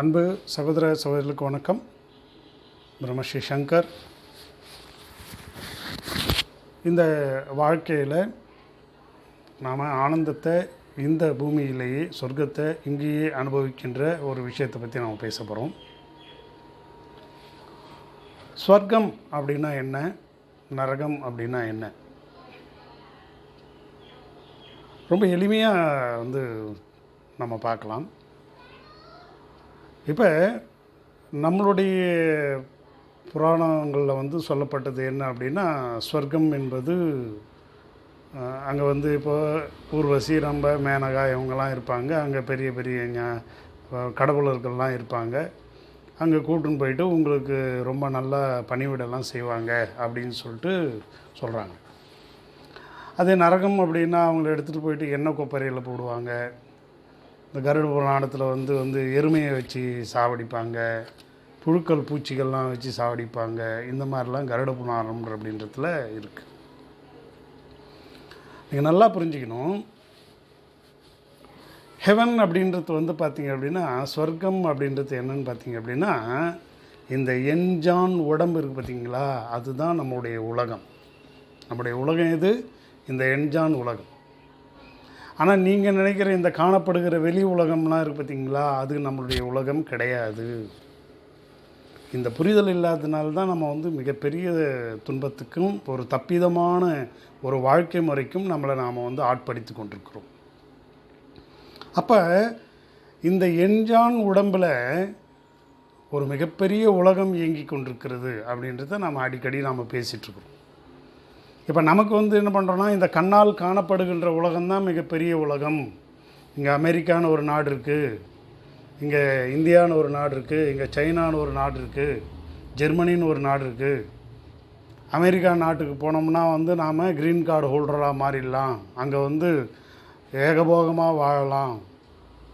அன்பு சகோதர சகோதரர்களுக்கு வணக்கம். பிரம்மஸ்ரீ சங்கர் இந்த வாழ்க்கையில் நாம் ஆனந்தத்தை இந்த பூமியிலேயே சொர்க்கத்தை இங்கேயே அனுபவிக்கின்ற ஒரு விஷயத்தை பற்றி நாம் பேச போகிறோம் ஸ்வர்க்கம் அப்படின்னா என்ன? நரகம் அப்படின்னா என்ன? ரொம்ப எளிமையாக வந்து நம்ம பார்க்கலாம். இப்போ நம்மளுடைய புராணங்களில் வந்து சொல்லப்பட்டது என்ன அப்படின்னா ஸ்வர்க்கம் என்பது அங்கே வந்து இப்போ ஊர்வசி ரம்ப மேனகா இவங்கெல்லாம் இருப்பாங்க. அங்கே பெரிய பெரிய ஞா- கடவுளர்கள்லாம் இருப்பாங்க. அங்கே கூட்டுன்னு போயிட்டு உங்களுக்கு ரொம்ப நல்லா பணிவிடலாம் செய்வாங்க அப்படின்னு சொல்லிட்டு சொல்கிறாங்க அதே நரகம் அப்படின்னா அவங்கள எடுத்துகிட்டு போயிட்டு எண்ணெய் கொப்பரையில் போடுவாங்க. இந்த கருட புராணத்தில் வந்து வந்து எருமையை வச்சு சாவடிப்பாங்க புழுக்கள் பூச்சிகள்லாம் வச்சு சாவடிப்பாங்க இந்த மாதிரிலாம் கருட புராணம் அப்படின்றதுல இருக்குது நீங்கள் நல்லா புரிஞ்சுக்கணும். ஹெவன் அப்படின்றது வந்து பார்த்தீங்க அப்படின்னா ஸ்வர்க்கம் அப்படின்றது என்னன்னு பார்த்தீங்க அப்படின்னா இந்த என்ஜான் உடம்பு இருக்குது பார்த்தீங்களா அதுதான் நம்முடைய உலகம். நம்முடைய உலகம் எது? இந்த என்ஜான் உலகம். ஆனால் நீங்கள் நினைக்கிற இந்த காணப்படுகிற வெளி உலகம்லாம் இருக்குது பார்த்தீங்களா? அது நம்மளுடைய உலகம் கிடையாது. இந்த புரிதல் இல்லாதனால தான் நம்ம வந்து மிகப்பெரிய துன்பத்துக்கும் ஒரு தப்பிதமான ஒரு வாழ்க்கை முறைக்கும் நம்மளை நாம் வந்து ஆட்படுத்தி கொண்டிருக்கிறோம். அப்போ இந்த என்ஜான் உடம்பில் ஒரு மிகப்பெரிய உலகம் இயங்கி கொண்டிருக்கிறது அப்படின்றத நம்ம அடிக்கடி நாம் பேசிகிட்ருக்குறோம் இப்போ நமக்கு வந்து என்ன பண்ணுறோன்னா இந்த கண்ணால் காணப்படுகின்ற உலகம்தான் மிகப்பெரிய உலகம். இங்கே அமெரிக்கான்னு ஒரு நாடு இருக்குது இங்கே இந்தியான்னு ஒரு நாடு இருக்குது இங்கே சைனான்னு ஒரு நாடு இருக்குது ஜெர்மனின்னு ஒரு நாடு இருக்குது அமெரிக்கா நாட்டுக்கு போனோம்னா வந்து நாம் க்ரீன் கார்டு ஹோல்டராக மாறிடலாம். அங்கே வந்து ஏகபோகமாக வாழலாம்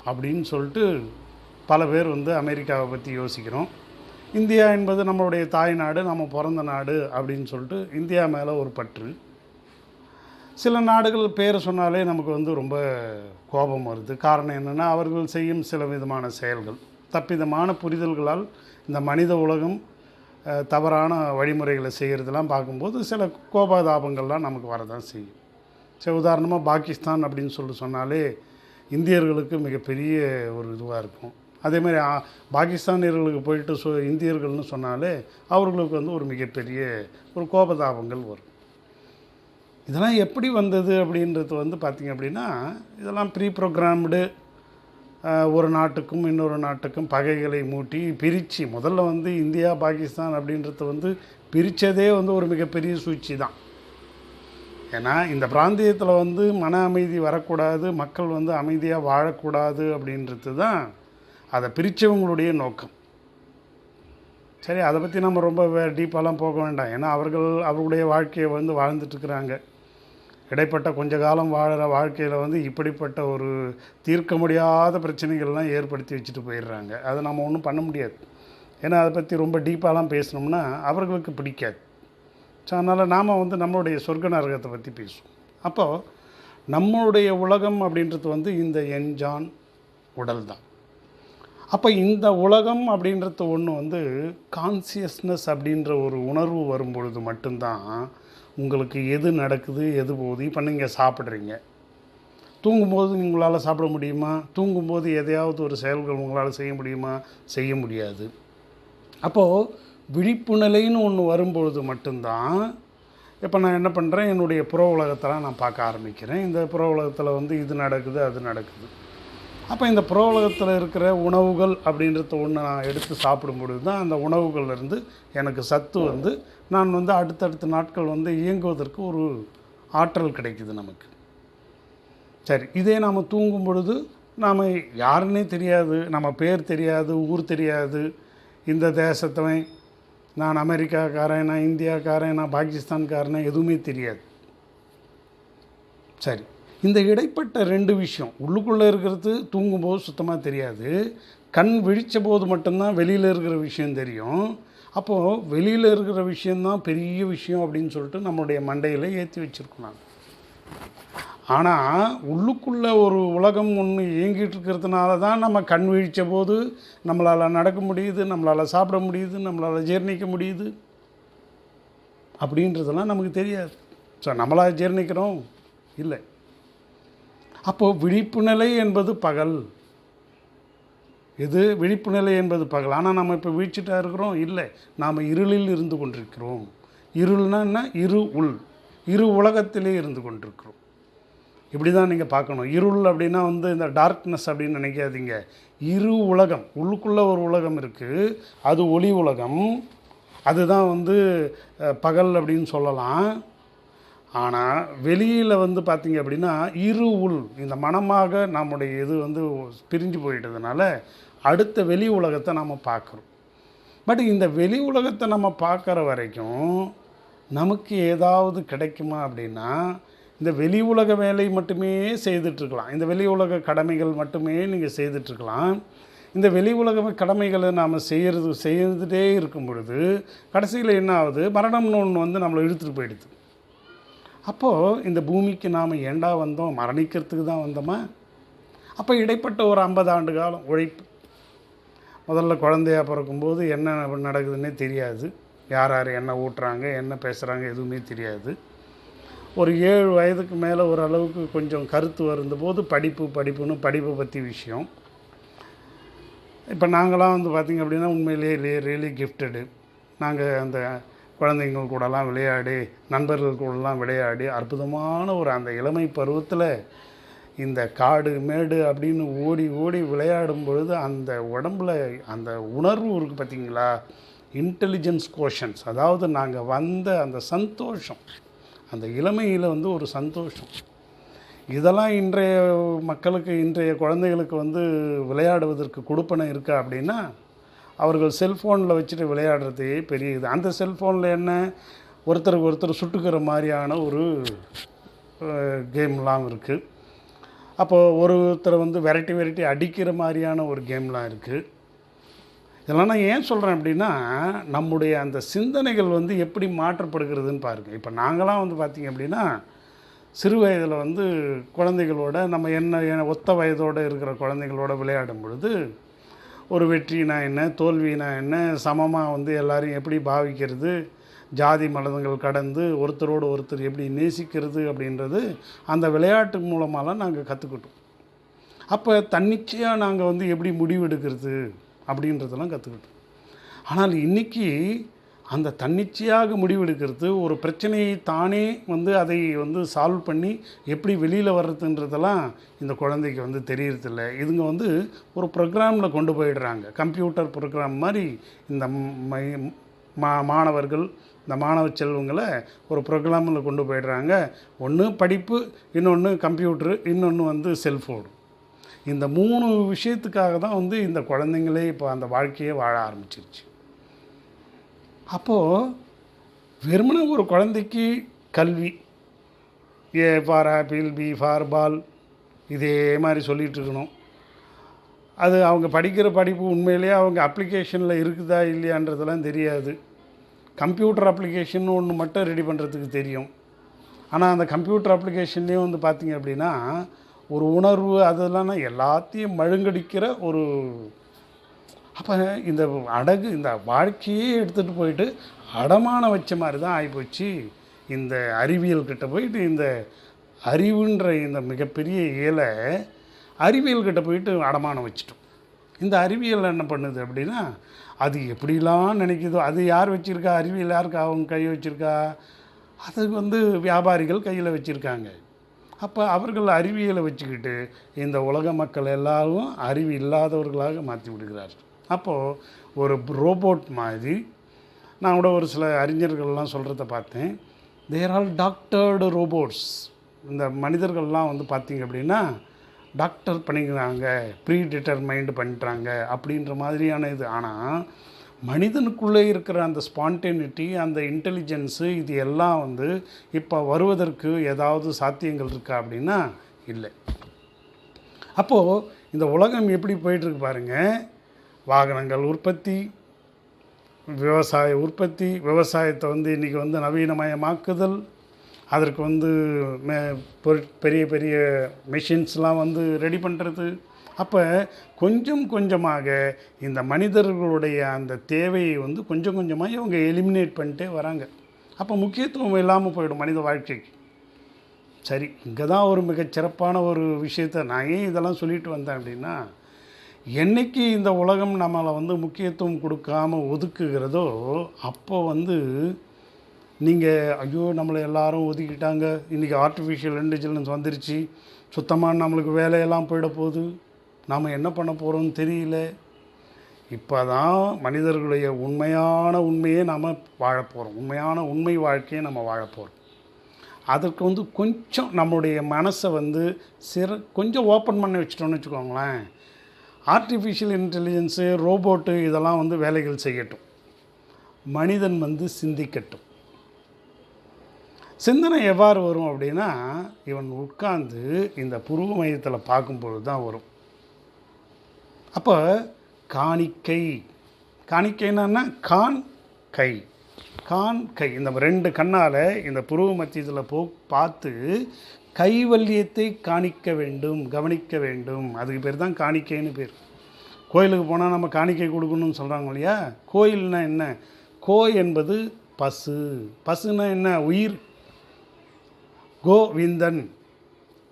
அப்படின்னு சொல்லிட்டு பல பேர் வந்து அமெரிக்காவை பற்றி யோசிக்கிறோம். இந்தியா என்பது நம்மளுடைய தாய் நாடு நம்ம பிறந்த நாடு அப்படின்னு சொல்லிட்டு இந்தியா மேலே ஒரு பற்று. சில நாடுகள் பேர் சொன்னாலே நமக்கு வந்து ரொம்ப கோபம் வருது. காரணம் என்னென்னா அவர்கள் செய்யும் சில விதமான செயல்கள். தப்பிதமான புரிதல்களால் இந்த மனித உலகம் தவறான வழிமுறைகளை செய்கிறதெல்லாம் பார்க்கும்போது சில கோபதாபங்கள்லாம் நமக்கு வரதான் செய்யும். சரி உதாரணமாக பாகிஸ்தான் அப்படின்னு சொல்லி சொன்னாலே இந்தியர்களுக்கு மிகப்பெரிய ஒரு இதுவாக இருக்கும். அதே மாதிரி பாகிஸ்தானியர்களுக்கு போயிட்டு சொ இந்தியர்கள்னு சொன்னாலே அவர்களுக்கு வந்து ஒரு மிகப்பெரிய ஒரு கோபதாபங்கள் வரும். இதெல்லாம் எப்படி வந்தது அப்படின்றது வந்து பார்த்திங்க அப்படின்னா இதெல்லாம் ப்ரீ ப்ரோக்ராம்டு ஒரு நாட்டுக்கும் இன்னொரு நாட்டுக்கும் பகைகளை மூட்டி பிரித்து முதல்ல வந்து இந்தியா பாகிஸ்தான் அப்படின்றது வந்து பிரித்ததே வந்து ஒரு மிகப்பெரிய சூழ்ச்சி தான். ஏன்னா இந்த பிராந்தியத்தில் வந்து மன அமைதி வரக்கூடாது மக்கள் வந்து அமைதியாக வாழக்கூடாது அப்படின்றது தான் அதை பிரித்தவங்களுடைய நோக்கம். சரி அதை பற்றி நம்ம ரொம்ப டீப்பாலாம் போக வேண்டாம். ஏன்னா அவர்கள் அவர்களுடைய வாழ்க்கையை வந்து வாழ்ந்துட்டுருக்குறாங்க இடைப்பட்ட கொஞ்ச காலம் வாழ்கிற வாழ்க்கையில் வந்து இப்படிப்பட்ட ஒரு தீர்க்க முடியாத பிரச்சனைகள்லாம் ஏற்படுத்தி வச்சுட்டு போயிடுறாங்க. அதை நம்ம ஒன்றும் பண்ண முடியாது. ஏன்னா அதை பற்றி ரொம்ப டீப்பாலாம் பேசினோம்னா அவர்களுக்கு பிடிக்காது. ஸோ அதனால் நாம் வந்து நம்மளுடைய சொர்க்க நரகத்தை பற்றி பேசுவோம். அப்போது நம்மளுடைய உலகம் அப்படின்றது வந்து இந்த என்ஜான் உடல் தான் அப்போ இந்த உலகம் அப்படின்றது ஒன்று வந்து கான்சியஸ்னஸ் அப்படின்ற ஒரு உணர்வு வரும் பொழுது மட்டும்தான் உங்களுக்கு எது நடக்குது எது போகுது? இப்போ நீங்கள் சாப்பிட்றீங்க. தூங்கும்போது உங்களால் சாப்பிட முடியுமா? தூங்கும்போது எதையாவது ஒரு செயல்கள் உங்களால் செய்ய முடியுமா? செய்ய முடியாது. அப்போது விழிப்பு நிலைன்னு ஒன்று வரும்பொழுது மட்டும்தான் இப்போ நான் என்ன பண்ணுறேன் என்னுடைய புற உலகத்தெல்லாம் நான் பார்க்க ஆரம்பிக்கிறேன். இந்த புற உலகத்தில் வந்து இது நடக்குது அது நடக்குது. அப்போ இந்த புரோலகத்தில் இருக்கிற உணவுகள் அப்படின்றத ஒன்று நான் எடுத்து சாப்பிடும் பொழுது தான் அந்த உணவுகள்லேருந்து எனக்கு சத்து வந்து நான் வந்து அடுத்தடுத்த நாட்கள் வந்து இயங்குவதற்கு ஒரு ஆற்றல் கிடைக்குது நமக்கு. சரி இதே நாம் தூங்கும் பொழுது நாம் யாருன்னே தெரியாது நம்ம பேர் தெரியாது ஊர் தெரியாது. இந்த தேசத்தவன் நான் அமெரிக்காக்காரன் நான் இந்தியாக்காரன் நான் பாகிஸ்தான்காரன் எதுவுமே தெரியாது. சரி இந்த இடைப்பட்ட ரெண்டு விஷயம் உள்ளுக்குள்ளே இருக்கிறது தூங்கும்போது சுத்தமாக தெரியாது. கண் விழித்த போது மட்டும்தான் வெளியில் இருக்கிற விஷயம் தெரியும். அப்போது வெளியில் இருக்கிற விஷயந்தான் பெரிய விஷயம் அப்படின்னு சொல்லிட்டு நம்மளுடைய மண்டையில் ஏற்றி வச்சுருக்கோம் நான் ஆனால் உள்ளுக்குள்ளே ஒரு உலகம் ஒன்று இயங்கிட்டு இருக்கிறதுனால தான் நம்ம கண் விழிச்ச போது நம்மளால் நடக்க முடியுது நம்மளால் சாப்பிட முடியுது நம்மளால் ஜீர்ணிக்க முடியுது. அப்படின்றதெல்லாம் நமக்கு தெரியாது. ஸோ நம்மளால் ஜீர்ணிக்கிறோம்? இல்லை. அப்போது விழிப்பு நிலை என்பது பகல். இது விழிப்பு நிலை என்பது பகல். ஆனால் நம்ம இப்போ வீழ்ச்சிட்டா இருக்கிறோம்? இல்லை. நாம் இருளில் இருந்து கொண்டிருக்கிறோம். இருள்னா என்ன? இரு உள். இரு உலகத்திலே இருந்து கொண்டிருக்கிறோம். இப்படி தான் நீங்கள் பார்க்கணும். இருள் அப்படின்னா வந்து இந்த டார்க்னஸ் அப்படின்னு நினைக்காதீங்க. இரு உலகம். உள்ளுக்குள்ளே ஒரு உலகம் இருக்குது அது ஒளி உலகம். அதுதான் வந்து பகல் அப்படின்னு சொல்லலாம். ஆனால் வெளியில் வந்து பார்த்தீங்க அப்படின்னா இரு உள் இந்த மனமாக நம்முடைய இது வந்து பிரிஞ்சு போயிட்டதுனால அடுத்த வெளி உலகத்தை நம்ம பார்க்குறோம் பட் இந்த வெளி உலகத்தை நம்ம பார்க்குற வரைக்கும் நமக்கு ஏதாவது கிடைக்குமா அப்படின்னா இந்த வெளி உலக வேலை மட்டுமே செய்துட்ருக்கலாம். இந்த வெளி உலக கடமைகள் மட்டுமே நீங்கள் செய்துட்ருக்கலாம். இந்த வெளி உலக கடமைகளை நாம் செய்கிறது செய்துட்டே இருக்கும் பொழுது கடைசியில் என்ன ஆகுது? மரணம்னு ஒன்று வந்து நம்மளை இழுத்துட்டு போயிடுது. அப்போது இந்த பூமிக்கு நாம் ஏண்டா வந்தோம்? மரணிக்கிறதுக்கு தான் வந்தோமா? அப்போ இடைப்பட்ட ஒரு ஐம்பது ஆண்டு காலம் உழைப்பு. முதல்ல குழந்தையா பிறக்கும்போது என்ன நடக்குதுன்னே தெரியாது. யார் யார் என்ன ஊட்டுறாங்க என்ன பேசுகிறாங்க எதுவுமே தெரியாது. ஒரு ஏழு வயதுக்கு மேலே ஓரளவுக்கு கொஞ்சம் கருத்து வருந்தபோது படிப்பு படிப்புன்னு படிப்பை பற்றி விஷயம். இப்போ நாங்களாம் வந்து பார்த்திங்க அப்படின்னா உண்மையிலேயே ரியலி கிஃப்டடு நாங்கள் அந்த குழந்தைங்கள் கூடலாம் விளையாடி நண்பர்கள் கூடலாம் விளையாடி அற்புதமான ஒரு அந்த இளமை பருவத்தில் இந்த காடு மேடு அப்படின்னு ஓடி ஓடி விளையாடும் பொழுது அந்த உடம்புல அந்த உணர்வு இருக்குது பார்த்தீங்களா? இன்டெலிஜென்ஸ் கோஷன்ஸ் அதாவது நாங்கள் வந்த அந்த சந்தோஷம். அந்த இளமையில் வந்து ஒரு சந்தோஷம். இதெல்லாம் இன்றைய மக்களுக்கு இன்றைய குழந்தைகளுக்கு வந்து விளையாடுவதற்கு கொடுப்பனை இருக்கா அப்படின்னா அவர்கள் செல்ஃபோனில் வச்சுட்டு விளையாடுறது பெரிய இது அந்த செல்ஃபோனில் என்ன? ஒருத்தருக்கு ஒருத்தர் சுட்டுக்கிற மாதிரியான ஒரு கேம்லாம் இருக்குது அப்போது ஒருத்தரை வந்து வெரைட்டி வெரைட்டி அடிக்கிற மாதிரியான ஒரு கேம்லாம் இருக்குது இதெல்லாம் நான் ஏன் சொல்கிறேன் அப்படின்னா நம்முடைய அந்த சிந்தனைகள் வந்து எப்படி மாற்றப்படுகிறதுன்னு பாருங்கள் இப்போ நாங்களாம் வந்து பார்த்திங்க அப்படின்னா சிறு வயதில் வந்து குழந்தைகளோட நம்ம என்ன ஒத்த வயதோடு இருக்கிற குழந்தைங்களோட விளையாடும் பொழுது ஒரு வெற்றினா என்ன தோல்வினா என்ன சமமாக வந்து எல்லாரையும் எப்படி பாவிக்கிறது ஜாதி மதங்கள் கடந்து ஒருத்தரோடு ஒருத்தர் எப்படி நேசிக்கிறது அப்படின்றது அந்த விளையாட்டு மூலமாகலாம் நாங்கள் கற்றுக்கிட்டோம் அப்போ தன்னிச்சையாக நாங்கள் வந்து எப்படி முடிவெடுக்கிறது அப்படின்றதெல்லாம் கற்றுக்கிட்டோம் ஆனால் இன்றைக்கி அந்த தன்னிச்சையாக முடிவெடுக்கிறது ஒரு பிரச்சனையை தானே வந்து அதை வந்து சால்வ் பண்ணி எப்படி வெளியில் வர்றதுன்றதெல்லாம் இந்த குழந்தைக்கு வந்து தெரியறதில்ல. இதுங்க வந்து ஒரு ப்ரோக்ராமில் கொண்டு போயிடுறாங்க. கம்ப்யூட்டர் ப்ரோக்ராம் மாதிரி இந்த மை- மா மாணவர்கள் இந்த மாணவ செல்வங்களை ஒரு ப்ரோக்ராமில் கொண்டு போயிடுறாங்க. ஒன்று படிப்பு இன்னொன்று கம்ப்யூட்ரு இன்னொன்று வந்து செல்ஃபோன் இந்த மூணு விஷயத்துக்காக தான் வந்து இந்த குழந்தைங்களே இப்போ அந்த வாழ்க்கையை வாழ ஆரம்பிச்சிருச்சு. அப்போது வெறுமனே ஒரு குழந்தைக்கு கல்வி A for apple B for ball இதே மாதிரி சொல்லிகிட்ருக்கணும் அது அவங்க படிக்கிற படிப்பு உண்மையிலேயே அவங்க அப்ளிகேஷனில் இருக்குதா இல்லையான்றதெல்லாம் தெரியாது. கம்ப்யூட்டர் அப்ளிகேஷன் ஒன்று மட்டும் ரெடி பண்ணுறதுக்கு தெரியும். ஆனால் அந்த கம்ப்யூட்டர் அப்ளிகேஷன்லேயும் வந்து பார்த்திங்க அப்படின்னா ஒரு உணர்வு அதெல்லாம் எல்லாத்தையும் மழுங்கடிக்கிற ஒரு அப்போ இந்த அடகு இந்த வாழ்க்கையே எடுத்துகிட்டு போயிட்டு அடமான வச்ச மாதிரி தான் ஆகிப்போச்சு இந்த அறிவியல் கிட்ட போயிட்டு இந்த அறிவுன்ற இந்த மிகப்பெரிய இயலை அறிவியல் கிட்ட போயிட்டு அடமானம் வச்சிட்டோம். இந்த அறிவியல் என்ன பண்ணுது அப்படின்னா அது எப்படிலாம் நினைக்குதோ அது யார் வச்சுருக்கா? அறிவியல் யாருக்கு அவங்க கை வச்சுருக்கா? அது வந்து வியாபாரிகள் கையில் வச்சுருக்காங்க. அப்போ அவர்கள் அறிவியலை வச்சுக்கிட்டு இந்த உலக மக்கள் எல்லாரும் அறிவு இல்லாதவர்களாக மாற்றி விடுகிறார்கள். அப்போது ஒரு ரோபோட் மாதிரி நான் கூட ஒரு சில அறிஞர்கள்லாம் சொல்கிறத பார்த்தேன். தேர் ஆல் டாக்டர்டு ரோபோட்ஸ் இந்த மனிதர்கள்லாம் வந்து பார்த்தீங்க அப்படின்னா டாக்டர் பண்ணிக்கிறாங்க ப்ரீ டிட்டர்மைண்டு பண்ணுறாங்க அப்படின்ற மாதிரியான இது. ஆனால் மனிதனுக்குள்ளே இருக்கிற அந்த ஸ்பான்டேனிட்டி அந்த இன்டெலிஜென்ஸு இது எல்லாம் வந்து இப்போ வருவதற்கு ஏதாவது சாத்தியங்கள் இருக்கா அப்படின்னா இல்லை. அப்போது இந்த உலகம் எப்படி போயிட்டுருக்கு பாருங்கள் வாகனங்கள் உற்பத்தி விவசாய உற்பத்தி விவசாயத்தை வந்து இன்றைக்கி வந்து நவீனமயமாக்குதல் அதற்கு வந்து மே பொரு- பெரிய பெரிய மெஷின்ஸ்லாம் வந்து ரெடி பண்ணுறது அப்போ கொஞ்சம் கொஞ்சமாக இந்த மனிதர்களுடைய அந்த தேவையை வந்து கொஞ்சம் கொஞ்சமாக இவங்க எலிமினேட் பண்ணிட்டே வராங்க. அப்போ முக்கியத்துவம் இல்லாமல் போயிடும் மனித வாழ்க்கைக்கு. சரி இங்கே தான் ஒரு மிகச்சிறப்பான ஒரு விஷயத்தை நான் ஏன் இதெல்லாம் சொல்லிட்டு வந்தேன் அப்படின்னா என்னைக்கு இந்த உலகம் நம்மளை வந்து முக்கியத்துவம் கொடுக்காம ஒதுக்குகிறதோ அப்போ வந்து நீங்கள் ஐயோ நம்மளை எல்லாரும் ஒதுக்கிட்டாங்க. இன்றைக்கி ஆர்டிஃபிஷியல் இன்டெலிஜென்ஸ் வந்துருச்சு. சுத்தமாக நம்மளுக்கு வேலையெல்லாம் போயிட போகுது. நாம் என்ன பண்ண போகிறோம்னு தெரியல. இப்போ தான் மனிதர்களுடைய உண்மையான உண்மையை நாம் வாழப்போகிறோம் உண்மையான உண்மை வாழ்க்கையை நம்ம வாழப்போகிறோம் அதற்கு வந்து கொஞ்சம் நம்மளுடைய மனசை வந்து சிற கொஞ்சம் ஓப்பன் பண்ணி வச்சிட்டோம்னு வச்சுக்கோங்களேன். ஆர்டிஃபிஷியல் இன்டெலிஜென்ஸு ரோபோட்டு இதெல்லாம் வந்து வேலைகள் செய்யட்டும். மனிதன் வந்து சிந்திக்கட்டும். சிந்தனை எவ்வாறு வரும் அப்படின்னா இவன் உட்கார்ந்து இந்த புருவ மையத்தில் பார்க்கும்பொழுது தான் வரும். அப்போ காணிக்கை. காணிக்கைன்னா கான் கை. கான் கை. இந்த ரெண்டு கண்ணால் இந்த புருவ மத்தியத்தில் போ பார்த்து கைவல்யத்தை காணிக்க வேண்டும் கவனிக்க வேண்டும். அதுக்கு பேர் தான் காணிக்கைன்னு பேர். கோயிலுக்கு போனால் நம்ம காணிக்கை கொடுக்கணும்னு சொல்கிறாங்க இல்லையா? கோயில்னா என்ன? கோ என்பது பசு. பசுனா என்ன? உயிர். கோவிந்தன்.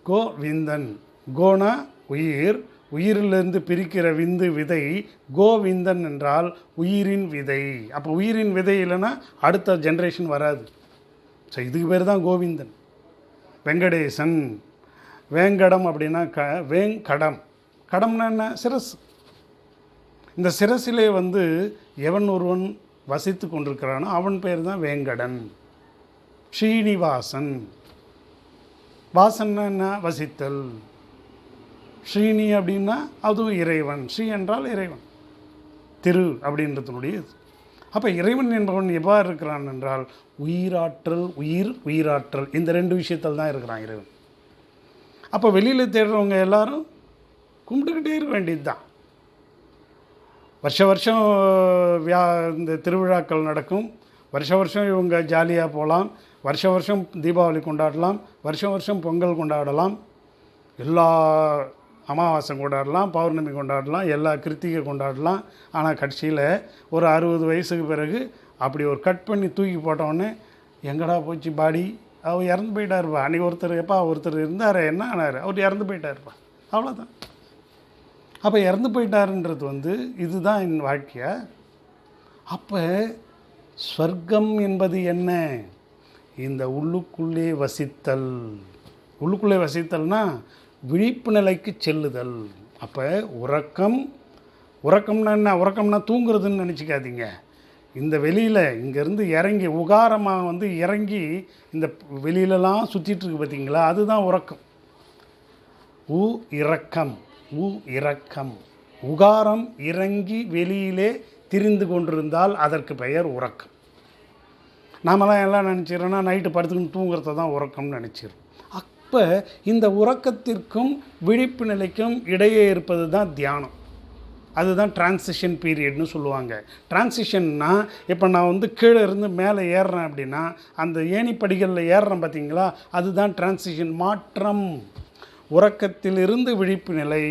கோவிந்தன். கோனா உயிர். உயிரிலிருந்து பிரிக்கிற விந்து விதை கோவிந்தன் என்றால் உயிரின் விதை. அப்போ உயிரின் விதை இல்லைன்னா அடுத்த ஜென்ரேஷன் வராது. ஸோ இதுக்கு பேர் தான் கோவிந்தன். வெங்கடேசன். வேங்கடம் அப்படின்னா க வேங்கடம். கடம்னா என்ன? சிரஸ் இந்த சிரசிலே வந்து எவன் ஒருவன் வசித்து கொண்டிருக்கிறானோ அவன் பேர் தான் வேங்கடன். ஸ்ரீனிவாசன். வாசன்னா என்ன? வசித்தல். ஸ்ரீனி அப்படின்னா அதுவும் இறைவன். ஸ்ரீ என்றால் இறைவன். திரு அப்படின்றதுனுடைய இது அப்போ இறைவன் என்பவன் எவ்வாறு இருக்கிறான் என்றால் உயிராற்றல் உயிர் உயிராற்றல் இந்த ரெண்டு விஷயத்தில் தான் இருக்கிறான் இறைவன். அப்போ வெளியில் தேடுறவங்க எல்லாரும் கும்பிட்டுக்கிட்டே இருக்க வேண்டியது தான் வருஷ வருஷம் வியா இந்த திருவிழாக்கள் நடக்கும். வருஷ வருஷம் இவங்க ஜாலியாக போகலாம். வருஷ வருஷம் தீபாவளி கொண்டாடலாம். வருஷம் வருஷம் பொங்கல் கொண்டாடலாம். எல்லா அமாவாசை கொண்டாடலாம் பௌர்ணமி கொண்டாடலாம் எல்லா கிருத்திகை கொண்டாடலாம். ஆனால் கடைசியில் ஒரு அறுபது வயசுக்கு பிறகு அப்படி ஒரு கட் பண்ணி தூக்கி போட்டோடனே எங்கடா போச்சு பாடி? அவர் இறந்து போயிட்டாருப்பா. அன்றைக்கி ஒருத்தர் எப்பா ஒருத்தர் இருந்தார் என்ன ஆனார்? அவர் இறந்து போயிட்டாருப்பா. அவ்வளோதான் அப்போ இறந்து போயிட்டாருன்றது வந்து இதுதான் என் வாழ்க்கையை. அப்போ ஸ்வர்க்கம் என்பது என்ன? இந்த உள்ளுக்குள்ளே வசித்தல். உள்ளுக்குள்ளே வசித்தல்னால் விழிப்பு நிலைக்கு செல்லுதல். அப்போ உறக்கம் உறக்கம்னா என்ன? உறக்கம்னா தூங்குறதுன்னு நினச்சிக்காதீங்க. இந்த வெளியில் இங்கேருந்து இறங்கி உகாரமாக வந்து இறங்கி இந்த வெளியிலலாம் சுற்றிட்டுருக்கு பார்த்தீங்களா அதுதான் உறக்கம். உ இறக்கம் உ இறக்கம் உகாரம் இறங்கி வெளியிலே திரிந்து கொண்டிருந்தால் அதற்கு பெயர் உறக்கம். நாமெல்லாம் எல்லாம் நினச்சிடறோன்னா நைட்டு படுத்துக்கின்னு தூங்குறத தான் உறக்கம்னு நினச்சிடும் இப்போ இந்த உறக்கத்திற்கும் விழிப்பு நிலைக்கும் இடையே இருப்பது தான் தியானம். அதுதான் டிரான்சிஷன் பீரியட்னு சொல்லுவாங்க. டிரான்சிஷன்னா இப்போ நான் வந்து கீழே இருந்து மேலே ஏறுறேன் அப்படின்னா அந்த ஏணிப்படிகளில் ஏறுறேன் பார்த்தீங்களா அதுதான் டிரான்சிஷன் மாற்றம். உறக்கத்திலிருந்து விழிப்பு நிலை.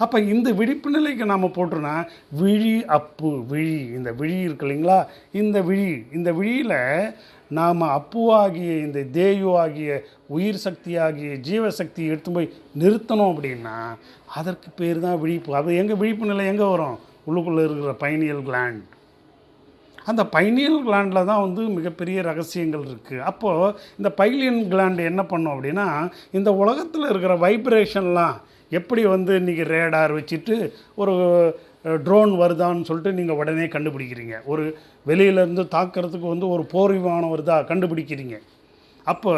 அப்போ இந்த விழிப்பு நிலைக்கு நாம் போட்டோன்னா விழி அப்பு விழி. இந்த விழி இருக்கு இல்லைங்களா? இந்த விழி இந்த விழியில் நாம் அப்புவாகிய இந்த தேயு ஆகிய உயிர் சக்தி ஆகிய ஜீவசக்தி எடுத்து போய் நிறுத்தணும் அப்படின்னா அதற்கு பேர் தான் விழிப்பு. அது எங்கே விழிப்பு நிலை எங்கே வரும்? உள்ளுக்குள்ளே இருக்கிற பைனியல் கிளாண்ட் அந்த பைனியல் கிளாண்டில் தான் வந்து மிகப்பெரிய ரகசியங்கள் இருக்குது அப்போது இந்த பைலியன் கிளாண்டு என்ன பண்ணும் அப்படின்னா இந்த உலகத்தில் இருக்கிற வைப்ரேஷன்லாம் எப்படி வந்து இன்றைக்கி ரேடார் வச்சுட்டு ஒரு ட்ரோன் வருதான்னு சொல்லிட்டு நீங்கள் உடனே கண்டுபிடிக்கிறீங்க. ஒரு வெளியிலேருந்து தாக்கிறதுக்கு வந்து ஒரு போர் விமானம் வருதா கண்டுபிடிக்கிறீங்க. அப்போ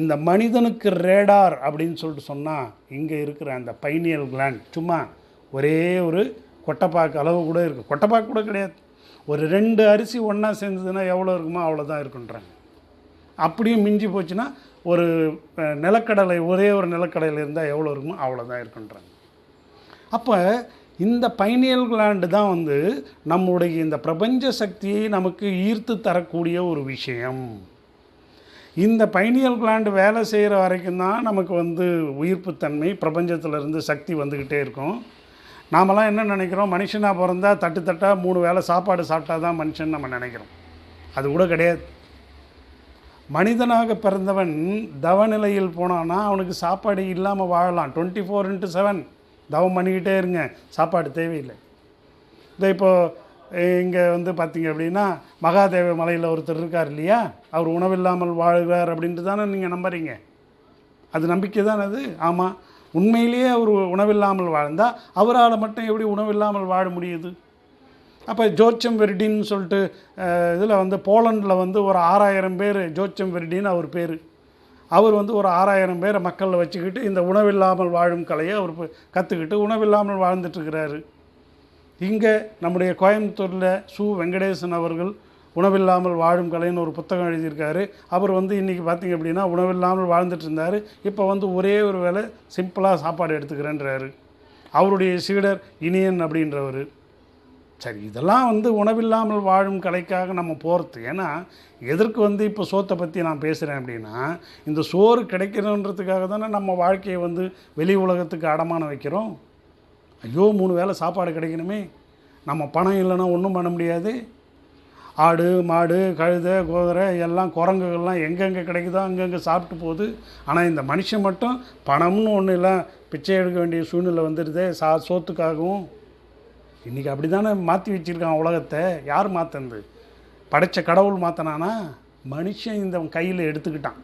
இந்த மனிதனுக்கு ரேடார் அப்படின்னு சொல்லிட்டு சொன்னால் இங்கே இருக்கிற அந்த பைனியல் கிளாண்ட் சும்மா ஒரே ஒரு கொட்டைப்பாக்கு அளவு கூட இருக்குது கொட்டைப்பாக்கு கூட கிடையாது. ஒரு ரெண்டு அரிசி ஒன்றா சேர்ந்ததுன்னா எவ்வளோ இருக்குமோ அவ்வளோதான் இருக்குன்றாங்க. அப்படியும் மிஞ்சி போச்சுன்னா ஒரு நிலக்கடலை ஒரே ஒரு நிலக்கடலை இருந்தால் எவ்வளோ இருக்குமோ அவ்வளோதான் இருக்குன்றாங்க. அப்போ இந்த பைனியல் கிளாண்டு தான் வந்து நம்முடைய இந்த பிரபஞ்ச சக்தியை நமக்கு ஈர்த்து தரக்கூடிய ஒரு விஷயம். இந்த பைனியல் கிளாண்டு வேலை செய்கிற வரைக்கும் தான் நமக்கு வந்து உயிர்ப்புத்தன்மை பிரபஞ்சத்திலிருந்து சக்தி வந்துக்கிட்டே இருக்கும். நாமெல்லாம் என்ன நினைக்கிறோம்? மனுஷனாக பிறந்தா தட்டு தட்டாக மூணு வேளை சாப்பாடு சாப்பிட்டா தான் மனுஷன் நம்ம நினைக்கிறோம். அது கூட கிடையாது. மனிதனாக பிறந்தவன் தவநிலையில் போனான்னா அவனுக்கு சாப்பாடு இல்லாமல் வாழலாம். டுவெண்ட்டி ஃபோர் இன்ட்டு செவன் தவம் பண்ணிக்கிட்டே இருங்க. சாப்பாடு தேவையில்லை. இந்த இப்போ இங்கே வந்து பார்த்தீங்க அப்படின்னா மகாதேவ மலையில் ஒருத்தர் இருக்கார் இல்லையா? அவர் உணவில்லாமல் வாழ்வார் அப்படின்ட்டு தானே நீங்கள் நம்புறீங்க? அது நம்பிக்கை தானே அது? ஆமாம் உண்மையிலேயே அவர் உணவில்லாமல் வாழ்ந்தால் அவரால் மட்டும் எப்படி உணவில்லாமல் வாழ முடியுது? அப்போ ஜோச்சம் வெர்டின்னு சொல்லிட்டு இதில் வந்து போலண்டில் வந்து ஒரு ஆறாயிரம் பேர் ஜோச்சம் வெர்டின்னு அவர் பேர். அவர் வந்து ஒரு ஆறாயிரம் பேரை மக்களை வச்சுக்கிட்டு இந்த உணவில்லாமல் வாழும் கலையை அவர் கற்றுக்கிட்டு உணவில்லாமல் வாழ்ந்துட்டுருக்கிறாரு. இங்கே நம்முடைய கோயம்புத்தூரில் சு. வெங்கடேசன் அவர்கள் உணவில்லாமல் வாழும் கலைன்னு ஒரு புத்தகம் எழுதியிருக்காரு. அவர் வந்து இன்றைக்கி பார்த்திங்க அப்படின்னா உணவில்லாமல் வாழ்ந்துட்டு இருந்தார் இப்போ வந்து ஒரே ஒரு வேளை சிம்பிளாக சாப்பாடு எடுத்துக்கிறேன்றாரு. அவருடைய சீடர் இனியன் அப்படின்றவர். சரி இதெல்லாம் வந்து உணவில்லாமல் வாழும் கலைக்காக நம்ம போகிறது ஏன்னா எதற்கு வந்து இப்போ சோத்தை பற்றி நான் பேசுகிறேன் அப்படின்னா இந்த சோறு கிடைக்கணுன்றதுக்காக தானே நம்ம வாழ்க்கையை வந்து வெளி உலகத்துக்கு அடமானம் வைக்கிறோம். ஐயோ மூணு வேளை சாப்பாடு கிடைக்கணுமே. நம்ம பணம் இல்லைன்னா ஒன்றும் பண்ண முடியாது. ஆடு மாடு கழுதை குதிரை எல்லாம் குரங்குகள்லாம் எங்கெங்கே கிடைக்குதோ அங்கங்கே சாப்பிட்டு போகுது. ஆனால் இந்த மனுஷன் மட்டும் பணம்னு ஒன்றும் இல்லை பிச்சை எடுக்க வேண்டிய சூழ்நிலை வந்துடுதே சா சோத்துக்காகவும். இன்றைக்கி அப்படி தானே மாற்றி வச்சுருக்கான் உலகத்தை. யார் மாற்றினது படைத்த கடவுள் மாற்றினானா மனுஷன் இந்த கையில் எடுத்துக்கிட்டான்.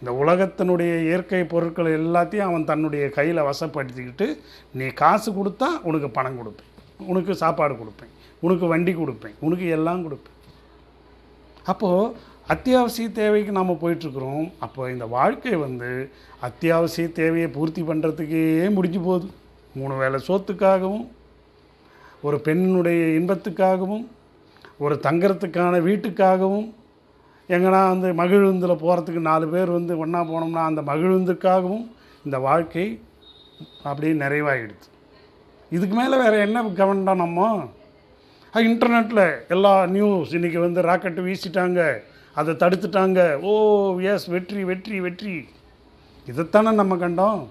இந்த உலகத்தினுடைய இயற்கை பொருட்கள் எல்லாத்தையும் அவன் தன்னுடைய கையில் வசப்படுத்திக்கிட்டு நீ காசு கொடுத்தா உனக்கு பணம் கொடுப்பேன். உனக்கு சாப்பாடு கொடுப்பேன். உனக்கு வண்டி கொடுப்பேன். உனக்கு எல்லாம் கொடுப்பேன். அப்போது அத்தியாவசிய தேவைக்கு நாம் போயிட்டுருக்குறோம். அப்போ இந்த வாழ்க்கை வந்து அத்தியாவசிய தேவையை பூர்த்தி பண்ணுறதுக்கே முடிஞ்சு போகுது. மூணு வேளை சோத்துக்காகவும் ஒரு பெண்ணுடைய இன்பத்துக்காகவும் ஒரு தங்கறதுக்கான வீட்டுக்காகவும் எங்கன்னா வந்து மகிழுந்தில் போகிறதுக்கு நாலு பேர் வந்து ஒன்றா போனோம்னா அந்த மகிழுந்துக்காகவும் இந்த வாழ்க்கை அப்படியே நிறைவாகிடுது. இதுக்கு மேலே வேறு என்ன கவனம் நம்ம? இன்டர்நெட்டில் எல்லா நியூஸ் இன்றைக்கி வந்து ராக்கெட் வீசிட்டாங்க அதை தடுத்துட்டாங்க. ஓ எஸ் வெற்றி வெற்றி வெற்றி. இதைத்தானே நம்ம கண்டோம்.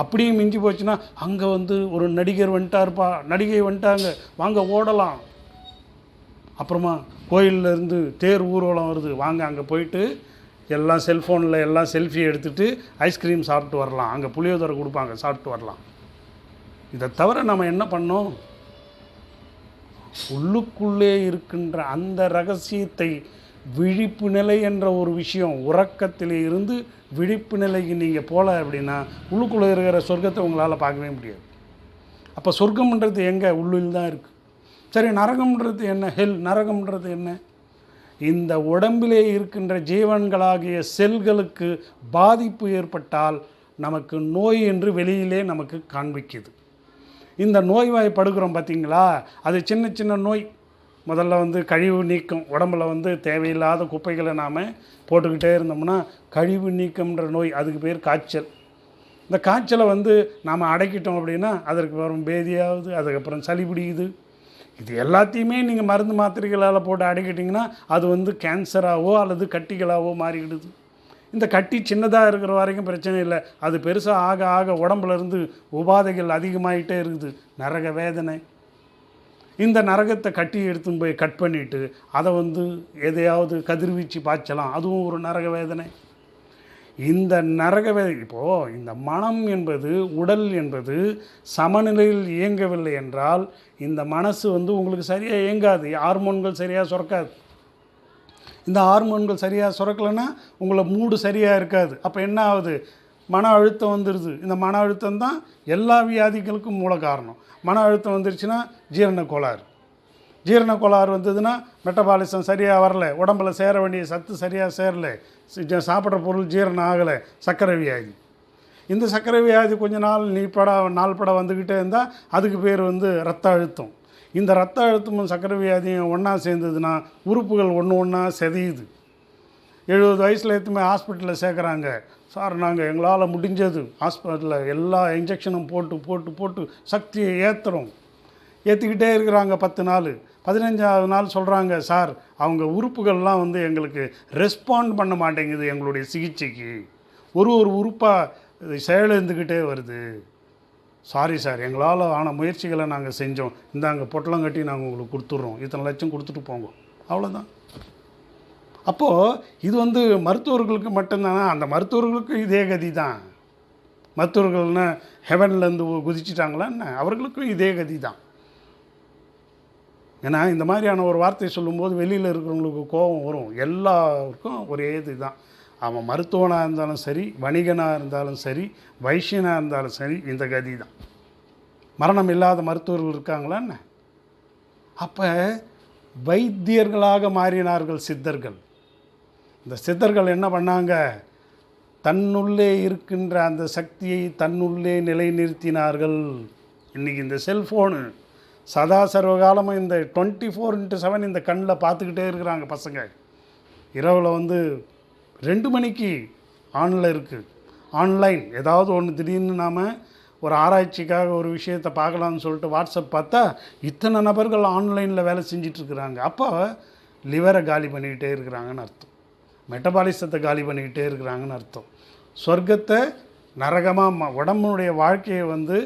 அப்படியும் மிஞ்சி போச்சுன்னா அங்கே வந்து ஒரு நடிகர் வந்துட்டாருப்பா நடிகை வந்துட்டாங்க வாங்க ஓடலாம். அப்புறமா கோயிலேருந்து தேர் ஊர்வலம் வருது வாங்க அங்கே போயிட்டு எல்லாம் செல்ஃபோனில் எல்லாம் செல்ஃபி எடுத்துகிட்டு ஐஸ்கிரீம் சாப்பிட்டு வரலாம். அங்கே புளியோதரை கொடுப்பாங்க சாப்பிட்டு வரலாம். இதை தவிர நம்ம என்ன பண்ணோம்? உள்ளுக்குள்ளே இருக்கின்ற அந்த ரகசியத்தை விழிப்பு நிலை என்ற ஒரு விஷயம் உறக்கத்திலே இருந்து விழிப்பு நிலைக்கு நீங்கள் போகல அப்படின்னா உள்ளுக்குள்ளே இருக்கிற சொர்க்கத்தை உங்களால் பார்க்கவே முடியாது. அப்போ சொர்க்கம்ன்றது எங்கே? உள்ளில் தான் இருக்குது சரி நரகம்ன்றது என்ன? ஹெல் நரகம்ன்றது என்ன? இந்த உடம்பிலே இருக்கின்ற ஜீவன்களாகிய செல்களுக்கு பாதிப்பு ஏற்பட்டால் நமக்கு நோய் என்று வெளியிலே நமக்கு காண்பிக்குது. இந்த நோய்வாய்ப்படுகிறோம் பார்த்தீங்களா அது சின்ன சின்ன நோய். முதல்ல வந்து கழிவு நீக்கம் உடம்புல வந்து தேவையில்லாத குப்பைகளை நாம் போட்டுக்கிட்டே இருந்தோம்னா கழிவு நீக்கம்ன்ற நோய் அதுக்கு பேர் காய்ச்சல். இந்த காய்ச்சலை வந்து நாம் அடைக்கிட்டோம் அப்படின்னா அதற்கு வரும் பேதியாகுது அதுக்கப்புறம் சளி பிடிக்குது. இது எல்லாத்தையுமே நீங்கள் மருந்து மாத்திரைகளால் போட்டு அடைக்கிட்டிங்கன்னா அது வந்து கேன்சராகவோ அல்லது கட்டிகளாகவோ மாறிக்கிடுது. இந்த கட்டி சின்னதாக இருக்கிற வரைக்கும் பிரச்சனை இல்லை. அது பெருசாக ஆக ஆக உடம்புலேருந்து உபாதைகள் அதிகமாகிட்டே இருக்குது. நரக வேதனை. இந்த நரகத்தை கட்டி எடுத்துன்னு போய் கட் பண்ணிவிட்டு அதை வந்து எதையாவது கதிர்வீச்சு பாய்ச்சலாம். அதுவும் ஒரு நரக வேதனை. இந்த நரக வேதனை இப்போது இந்த மனம் என்பது உடல் என்பது சமநிலையில் இயங்கவில்லை என்றால் இந்த மனசு வந்து உங்களுக்கு சரியாக இயங்காது. ஹார்மோன்கள் சரியாக சுரக்காது. இந்த ஹார்மோன்கள் சரியாக சுரக்கலைன்னா உங்களை மூடு சரியாக இருக்காது. அப்போ என்ன ஆகுது? மன அழுத்தம் வந்துடுது இந்த மன அழுத்தம் தான் எல்லா வியாதிகளுக்கும் மூல காரணம். மன அழுத்தம் வந்துருச்சுன்னா ஜீரண கோளாறு. ஜீரண கோளாறு வந்ததுன்னா மெட்டபாலிசம் சரியாக வரல உடம்புல சேர வேண்டிய சத்து சரியாக சேரலை சாப்பிட்ற பொருள் ஜீரணம் ஆகலை சர்க்கரை வியாதி இந்த சர்க்கரை வியாதி கொஞ்ச நாள் நீப்பட நாள் பட வந்துக்கிட்டே இருந்தால் அதுக்கு பேர் வந்து ரத்த அழுத்தம். இந்த ரத்த அழுத்தமும் சர்க்கரை வியாதியும் ஒன்றா சேர்ந்ததுன்னா உறுப்புகள் ஒன்று ஒன்றா செதையுது. எழுபது வயசில் எத்துமே ஹாஸ்பிட்டலில் சேர்க்குறாங்க? சார் நாங்கள் எங்களால் முடிஞ்சது. ஹாஸ்பிட்டலில் எல்லா இன்ஜெக்ஷனும் போட்டு போட்டு போட்டு சக்தியை ஏற்றுறோம் ஏற்றிக்கிட்டே இருக்கிறாங்க பத்து நாள். பதினஞ்சாவது நாள் சொல்கிறாங்க சார் அவங்க உறுப்புகள்லாம் வந்து எங்களுக்கு ரெஸ்பாண்ட் பண்ண மாட்டேங்குது எங்களுடைய சிகிச்சைக்கு. ஒரு ஒரு உறுப்பாக செயலிழந்துக்கிட்டே வருது. சாரி சார் எங்களால் ஆன முயற்சிகளை நாங்கள் செஞ்சோம். இந்தாங்க பொட்டலம் கட்டி நாங்கள் உங்களுக்கு கொடுத்துட்றோம். இத்தனை லட்சம் கொடுத்துட்டு போங்க. அவ்வளோதான் அப்போது இது வந்து மருத்துவர்களுக்கு மட்டும்தானா? அந்த மருத்துவர்களுக்கும் இதே கதி தான் மருத்துவர்கள்னா ஹெவன்லேருந்து குதிச்சிட்டாங்களான்னு அவர்களுக்கும் இதே கதி தான் ஏன்னா இந்த மாதிரியான ஒரு வார்த்தை சொல்லும்போது வெளியில் இருக்கிறவங்களுக்கு கோபம் வரும். எல்லாருக்கும் ஒரே இது தான் அவன் மருத்துவனாக இருந்தாலும் சரி வணிகனாக இருந்தாலும் சரி வைசியனாக இருந்தாலும் சரி இந்த கதி தான் மரணம் இல்லாத மருத்துவர்கள் இருக்காங்களான்னு அப்போ வைத்தியர்களாக மாறினார்கள் சித்தர்கள். இந்த சித்தர்கள் என்ன பண்ணாங்க? தன்னுள்ளே இருக்கின்ற அந்த சக்தியை தன்னுள்ளே நிலைநிறுத்தினார்கள். இன்றைக்கி இந்த செல்ஃபோனு சதா சர்வகாலமாக இந்த டுவெண்ட்டி ஃபோர் இன்ட்டு செவன் இந்த கண்ணில் பார்த்துக்கிட்டே இருக்கிறாங்க பசங்க. இரவில் வந்து ரெண்டு மணிக்கு ஆனில் இருக்குது ஆன்லைன். ஏதாவது ஒன்று திடீர்னு நாம் ஒரு ஆராய்ச்சிக்காக ஒரு விஷயத்தை பார்க்கலான்னு சொல்லிட்டு வாட்ஸ்அப் பார்த்தா இத்தனை நபர்கள் ஆன்லைனில் வேலை செஞ்சிட்ருக்குறாங்க அப்போ லிவரை காலி பண்ணிக்கிட்டே இருக்கிறாங்கன்னு அர்த்தம். மெட்டபாலிசத்தை காலி பண்ணிக்கிட்டே இருக்கிறாங்கன்னு அர்த்தம். சொர்க்கத்தை நரகமாக மா உடம்புனுடைய வாழ்க்கையை வந்து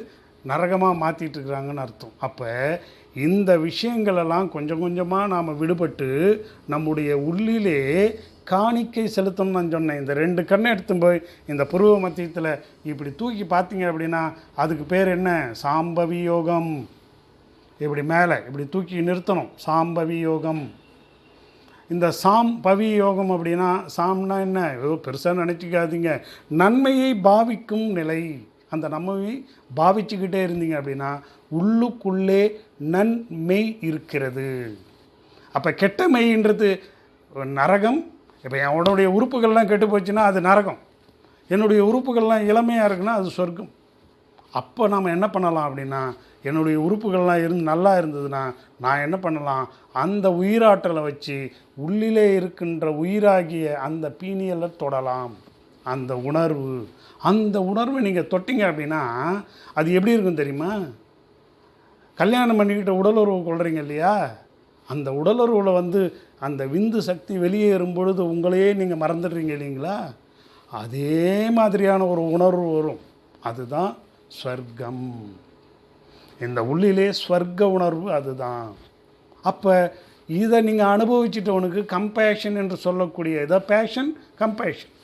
நரகமாக மாற்றிட்டு இருக்கிறாங்கன்னு அர்த்தம். அப்போ இந்த விஷயங்களெல்லாம் கொஞ்சம் கொஞ்சமாக நாம் விடுபட்டு நம்முடைய உள்ளிலே காணிக்கை செலுத்தணும்னு நான் சொன்னேன். இந்த ரெண்டு கண்ணை எடுத்து போய் இந்த புருவ மத்தியத்தில் இப்படி தூக்கி பார்த்தீங்க அப்படின்னா அதுக்கு பேர் என்ன? சாம்பவி யோகம் இப்படி மேலே இப்படி தூக்கி நிறுத்தணும். சாம்பவி யோகம் இந்த சாம் பவி யோகம் அப்படின்னா சாம்னா என்ன? ஏதோ பெருசாக நினச்சிக்காதீங்க. நன்மையை பாவிக்கும் நிலை. அந்த நம்மை பாவிச்சுக்கிட்டே இருந்தீங்க அப்படின்னா உள்ளுக்குள்ளே நன்மை இருக்கிறது. அப்போ கெட்ட மெய்ன்றது நரகம். இப்போ என்னுடைய உறுப்புகள்லாம் கெட்டு போச்சுன்னா அது நரகம். என்னுடைய உறுப்புகள்லாம் இளமையாக இருக்குன்னா அது சொர்க்கம். அப்போ நாம் என்ன பண்ணலாம் அப்படின்னா என்னுடைய உறுப்புகள்லாம் இருந்து நல்லா இருந்ததுன்னா நான் என்ன பண்ணலாம்? அந்த உயிராற்றலை வச்சு உள்ளிலே இருக்கின்ற உயிராகிய அந்த பீனியலை தொடலாம். அந்த உணர்வு. அந்த உணர்வை நீங்கள் தொட்டிங்க அப்படின்னா அது எப்படி இருக்கும் தெரியுமா? கல்யாணம் பண்ணிக்கிட்ட உடலுறவு கொள்கிறீங்க இல்லையா? அந்த உடலுறவில் வந்து அந்த விந்து சக்தி வெளியேறும் பொழுது உங்களையே நீங்கள் மறந்துடுறீங்க இல்லைங்களா? அதே மாதிரியான ஒரு உணர்வு வரும். அதுதான் ஸ்வர்க்கம். இந்த உள்ளிலே ஸ்வர்க்க உணர்வு அதுதான். அப்போ இதை நீங்கள் அனுபவிச்சிட்டவனுக்கு கம்பேஷன் என்று சொல்லக்கூடிய இதை பேஷன் கம்பேஷன்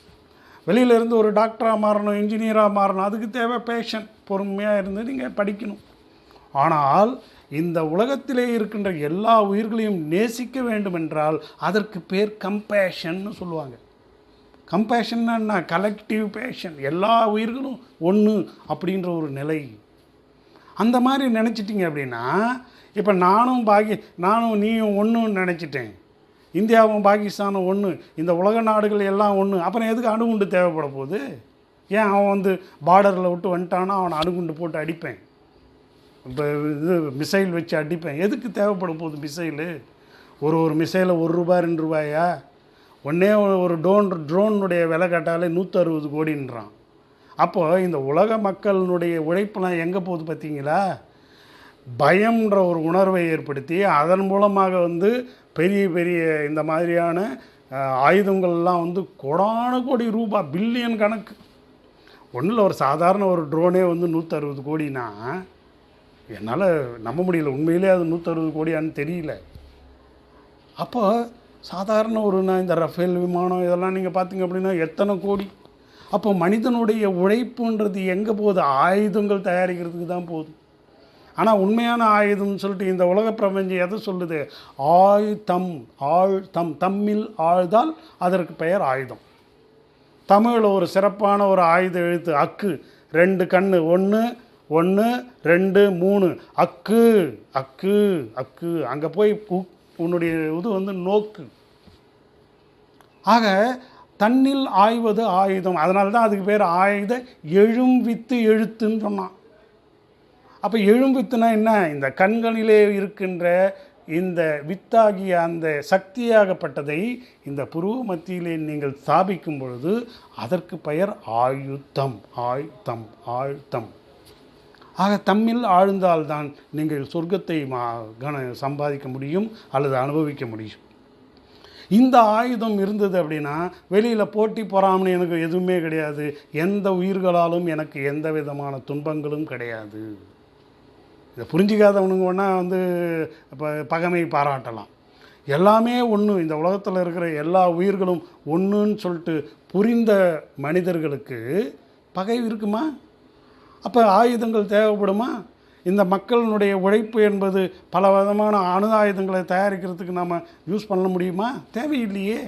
வெளியிலேருந்து ஒரு டாக்டராக மாறணும் இன்ஜினியராக மாறணும் அதுக்கு தேவை பேஷன் பொறுமையாக இருந்து நீங்கள் படிக்கணும். ஆனால் இந்த உலகத்திலே இருக்கின்ற எல்லா உயிர்களையும் நேசிக்க வேண்டுமென்றால் அதற்கு பேர் கம்பேஷன்னு சொல்லுவாங்க. கம்பேஷன்னா கலெக்டிவ் பேஷன் எல்லா உயிர்களும் ஒன்று அப்படின்ற ஒரு நிலை. அந்த மாதிரி நினச்சிட்டிங்க அப்படின்னா இப்போ நானும் பாகி நானும் நீயும் ஒன்றுன்னு நினச்சிட்டேன். இந்தியாவும் பாகிஸ்தானும் ஒன்று இந்த உலக நாடுகள் எல்லாம் ஒன்று அப்புறம் எதுக்கு அணுகுண்டு தேவைப்பட போகுது? ஏன் அவன் வந்து பார்டரில் விட்டு வந்துட்டானோ அவனை அணுகுண்டு போட்டு அடிப்பேன். இப்போ இது மிசைல் வச்சு அடிப்பேன். எதுக்கு தேவைப்பட போகுது மிசைலு ஒரு ஒரு மிசைலை ஒரு ரூபாய் ரெண்டு ரூபாயா? ஒன்றே ஒரு ட்ரோன் ட்ரோனுடைய விலை கேட்டாலே நூற்றறுபது கோடின்றான். அப்போது இந்த உலக மக்களினுடைய உழைப்புலாம் எங்கே போகுது பார்த்தீங்களா? பயம்ன்ற ஒரு உணர்வை ஏற்படுத்தி அதன் மூலமாக வந்து பெரிய பெரிய இந்த மாதிரியான ஆயுதங்கள்லாம் வந்து கோடான கோடி ரூபாய் பில்லியன் கணக்கு. ஒன்றில் ஒரு சாதாரண ஒரு ட்ரோனே வந்து நூற்றறுபது கோடினா என்னால் நம்ப முடியல. உண்மையிலே அது நூற்றறுபது கோடியான்னு தெரியல. அப்போ சாதாரண ஒரு நான் இந்த ரஃபேல் விமானம் இதெல்லாம் நீங்கள் பார்த்தீங்க அப்படின்னா எத்தனை கோடி? அப்போ மனிதனுடைய உழைப்புன்றது எங்கே போகுது? ஆயுதங்கள் தயாரிக்கிறதுக்கு தான் போகுது. ஆனால் உண்மையான ஆயுதம்னு சொல்லிட்டு இந்த உலக பிரபஞ்சம் எதை சொல்லுது? ஆயுதம் ஆழ் தம் தம்மில் ஆழ்தால் அதற்கு பெயர் ஆயுதம். தமிழில் ஒரு சிறப்பான ஒரு ஆயுத எழுத்து அக்கு. ரெண்டு கண்ணு ஒன்று ஒன்று ரெண்டு மூணு. அக்கு அக்கு அக்கு. அங்கே போய் உன்னுடைய இது வந்து நோக்கு. ஆக தன்னில் ஆய்வது ஆயுதம். அதனால தான் அதுக்கு பேர் ஆயுத எழும் வித்து எழுத்துன்னு சொன்னான். அப்போ எழும் வித்துனா என்ன? இந்த கண்களிலே இருக்கின்ற இந்த வித்தாகிய அந்த சக்தியாகப்பட்டதை இந்த புருவ மத்தியிலே நீங்கள் ஸ்தாபிக்கும் பொழுது அதற்கு பெயர் ஆயுத்தம். ஆயுத்தம் ஆயுத்தம். ஆக தம்மில் ஆழ்ந்தால்தான் நீங்கள் சொர்க்கத்தை மா கன சம்பாதிக்க முடியும் அல்லது அனுபவிக்க முடியும். இந்த ஆயுதம் இருந்தது அப்படின்னா வெளியில் போட்டி பொறாமல் எனக்கு எதுவுமே கிடையாது. எந்த உயிர்களாலும் எனக்கு எந்த விதமான துன்பங்களும் கிடையாது. இதை புரிஞ்சிக்காதவனுங்க ஒன்றா வந்து இப்போ பகைமை பாராட்டலாம். எல்லாமே ஒன்று இந்த உலகத்தில் இருக்கிற எல்லா உயிர்களும் ஒன்றுன்னு சொல்லிட்டு புரிந்த மனிதர்களுக்கு பகை இருக்குமா? அப்போ ஆயுதங்கள் தேவைப்படுமா? இந்த மக்களினுடைய உழைப்பு என்பது பல விதமான அணு ஆயுதங்களை தயாரிக்கிறதுக்கு நம்ம யூஸ் பண்ண முடியுமா? தேவையில்லையே.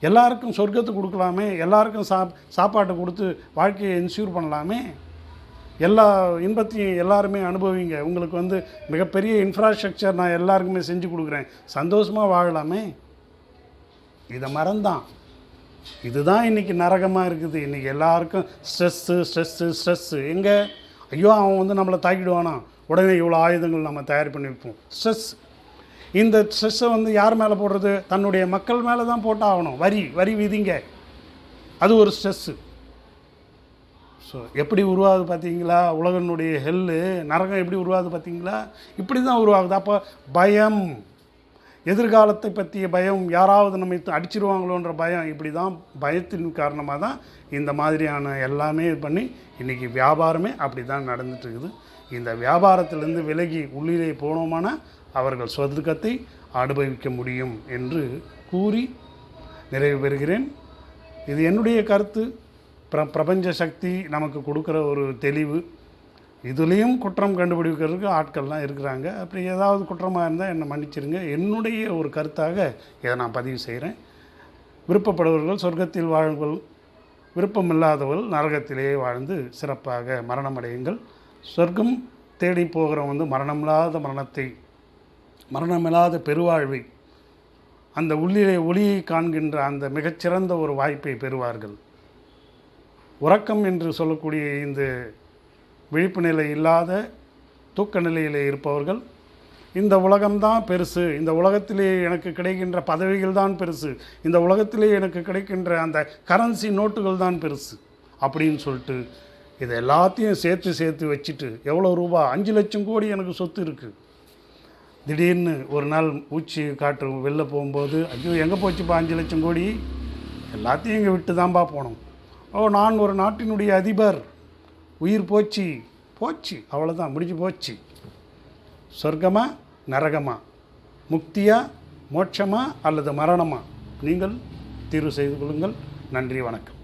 எல்லாருக்கும் சொர்க்கத்தை கொடுக்கலாமே. எல்லாருக்கும் சாப் சாப்பாட்டை கொடுத்து வாழ்க்கையை இன்சூர் பண்ணலாமே. எல்லா இன்பத்தையும் எல்லாருமே அனுபவிங்க. உங்களுக்கு வந்து மிகப்பெரிய இன்ஃப்ராஸ்ட்ரக்சர் நான் எல்லாருக்குமே செஞ்சு கொடுக்குறேன். சந்தோஷமாக வாழலாமே. இதை மறந்தான். இதுதான் இன்றைக்கி நரகமாக இருக்குது. இன்றைக்கி எல்லாருக்கும் ஸ்ட்ரெஸ்ஸு ஸ்ட்ரெஸ்ஸு ஸ்ட்ரெஸ்ஸு எங்கே? ஐயோ அவன் வந்து நம்மளை தாக்கிடுவானா? உடனே இவ்வளோ ஆயுதங்கள் நம்ம தயார் பண்ணி வைப்போம். ஸ்ட்ரெஸ் இந்த ஸ்ட்ரெஸ்ஸை வந்து யார் மேலே போடுறது? தன்னுடைய மக்கள் மேலே தான் போட்டாகணும் வரி வரி விதிங்க. அது ஒரு ஸ்ட்ரெஸ்ஸு ஸோ எப்படி உருவாகுது பார்த்தீங்களா? உலகனுடைய ஹெல்லு நரகம் எப்படி உருவாகுது பார்த்தீங்களா? இப்படி தான் உருவாகுது. அப்போ பயம். எதிர்காலத்தை பற்றிய பயம் யாராவது நம்ம அடிச்சிருவாங்களோன்ற பயம் இப்படி தான் பயத்தின் காரணமாக தான் இந்த மாதிரியான எல்லாமே இது பண்ணி இன்றைக்கி வியாபாரமே அப்படி தான் நடந்துட்டுருக்குது. இந்த வியாபாரத்திலேருந்து விலகி உள்ளிலே போனோமானா அவர்கள் சொர்க்கத்தை அனுபவிக்க முடியும் என்று கூறி நிறைவு பெறுகிறேன். இது என்னுடைய கருத்து. பிர பிரபஞ்ச சக்தி நமக்கு கொடுக்குற ஒரு தெளிவு. இதுலேயும் குற்றம் கண்டுபிடிக்கிறதுக்கு ஆட்கள்லாம் இருக்கிறாங்க. அப்படி ஏதாவது குற்றமாக இருந்தால் என்னை மன்னிச்சிருங்க. என்னுடைய ஒரு கருத்தாக இதை நான் பதிவு செய்கிறேன். விருப்பப்படுபவர்கள் சொர்க்கத்தில் வாழ்கள் விருப்பமில்லாதவர்கள் நரகத்திலேயே வாழ்ந்து சிறப்பாக மரணமடையுங்கள். சொர்க்கம் தேடி போகிறவங்க வந்து மரணமில்லாத மரணத்தை மரணமில்லாத பெருவாழ்வை அந்த உள்ளிலே ஒளியை காண்கின்ற அந்த மிகச்சிறந்த ஒரு வாய்ப்பை பெறுவார்கள். உறக்கம் என்று சொல்லக்கூடிய இந்த விழிப்பு நிலை இல்லாத தூக்க நிலையில் இருப்பவர்கள். இந்த உலகம்தான் பெருசு. இந்த உலகத்திலே எனக்கு கிடைக்கின்ற பதவிகள் தான் பெருசு. இந்த உலகத்திலே எனக்கு கிடைக்கின்ற அந்த கரன்சி நோட்டுகள் தான் பெருசு. அப்படின்னு சொல்லிட்டு இதை எல்லாத்தையும் சேர்த்து சேர்த்து வச்சுட்டு எவ்வளோ ரூபா? அஞ்சு லட்சம் கோடி எனக்கு சொத்து இருக்குது திடீர்னு ஒரு நாள் ஊச்சி காற்று வெளில போகும்போது ஐயோ எங்கே போச்சுப்பா அஞ்சு லட்சம் கோடி? எல்லாத்தையும் இங்கே விட்டு தான்ப்பா போனோம். ஓ நான் ஒரு நாட்டினுடைய அதிபர். உயிர் போச்சு போச்சு அவ்வளோதான் முடிஞ்சு போச்சு. சொர்க்கமா நரகமா? முக்தியா மோட்சமா அல்லது மரணமா? நீங்கள் தீர்வு செய்து கொள்ளுங்கள். நன்றி வணக்கம்.